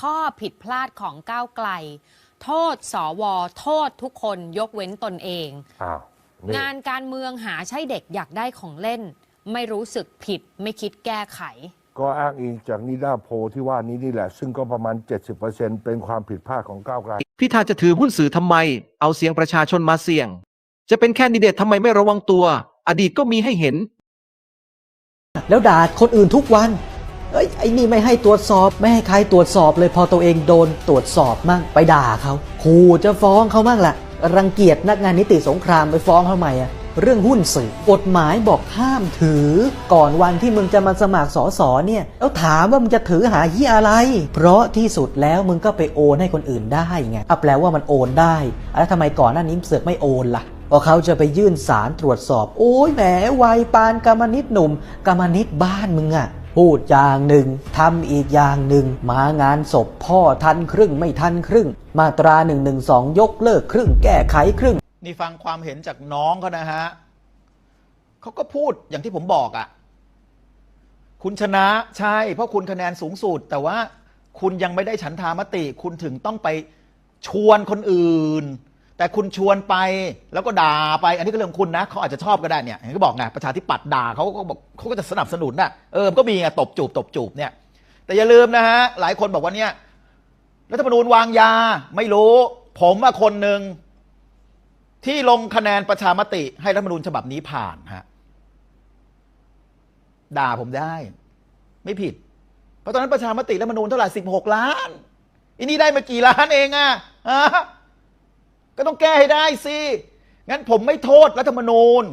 ข้อผิดพลาดของก้าวไกล โทษสวโทษทุกคนยกเว้นตนเอง อ้าวนี่งานการเมืองหาใช่เด็กอยากได้ของเล่น ไม่รู้สึกผิดไม่คิดแก้ไข ก็อ้างอิงจากนิดาโพลที่ว่านี้นี่แหละ ซึ่งก็ประมาณ 70%เป็นความผิดพลาดของก้าวไกล พิธาจะถือหุ้นสื่อทำไม เอาเสียงประชาชนมาเสี่ยง จะเป็นแคนดิเดตทำไมไม่ระวังตัว อดีตก็มีให้เห็น แล้วด่าคนอื่นทุกวัน เอ้ยไอ้นี่ไม่ให้ตรวจสอบไม่ให้ใครตรวจสอบเลยพอตัวเองโดนตรวจสอบมั่งไปด่าเขาขู่จะฟ้องเขามั่งละรังเกียจนักงานนิติสงครามไปฟ้องเขาทำไมอะเรื่องหุ้นสื่อกฎหมายบอกห้ามถือ ก่อนวันที่มึงจะมาสมัครสอสอเนี่ย แล้วถามว่ามึงจะถือหายี่อะไร เพราะที่สุดแล้วมึงก็ไปโอนให้คนอื่นได้ไงอะแปลว่ามันโอนได้แล้วทำไมก่อนหน้านี้เสือกไม่โอนล่ะพอเขาจะไปยื่นสารตรวจสอบ โอ้ยแหมวัยปานกรรมนิตหนุ่มกรรมนิตบ้านมึงอะ พูดอย่างหนึ่งทำอีกอย่างหนึ่งมางานศพพ่อทันครึ่งไม่ทันครึ่ง มาตรา1นึยกเลิกครึ่ง แก้ไขครึ่ง นี่ฟังความเห็นจากน้องเขานะฮะเขาก็พูดอย่างที่ผมบอกอะ่ะ คุณชนะใช่ เพราะคุณคะแนนสูงสุด แต่ว่าคุณยังไม่ได้ฉันทามติ คุณถึงต้องไปชวนคนอื่น แต่คุณชวนไปแล้วก็ด่าไป อันนี้ก็เรื่องคุณนะเขาอาจจะชอบก็ได้เนี่ยอย่างที่บอกไงประชาธิปัตย์ด่าเขาก็บอกเขาก็จะสนับสนุนน่ะเออมันก็มีไงตบจูบตบจูบเนี่ยแต่อย่าลืมนะฮะหลายคนบอกว่าเนี่ยรัฐธรรมนูญวางยาไม่รู้ ผมอะคนหนึ่งที่ลงคะแนนประชามติให้รัฐธรรมนูญฉบับนี้ผ่านฮะด่าผมได้ ไม่ผิด เพราะตอนนั้นประชามติรัฐธรรมนูญเท่าไหร่สิบหกล้านอันนี้ได้มากี่ล้านเองอะฮะ ก็ต้องแก้ให้ได้สิ งั้นผมไม่โทษรัฐธรรมนูญ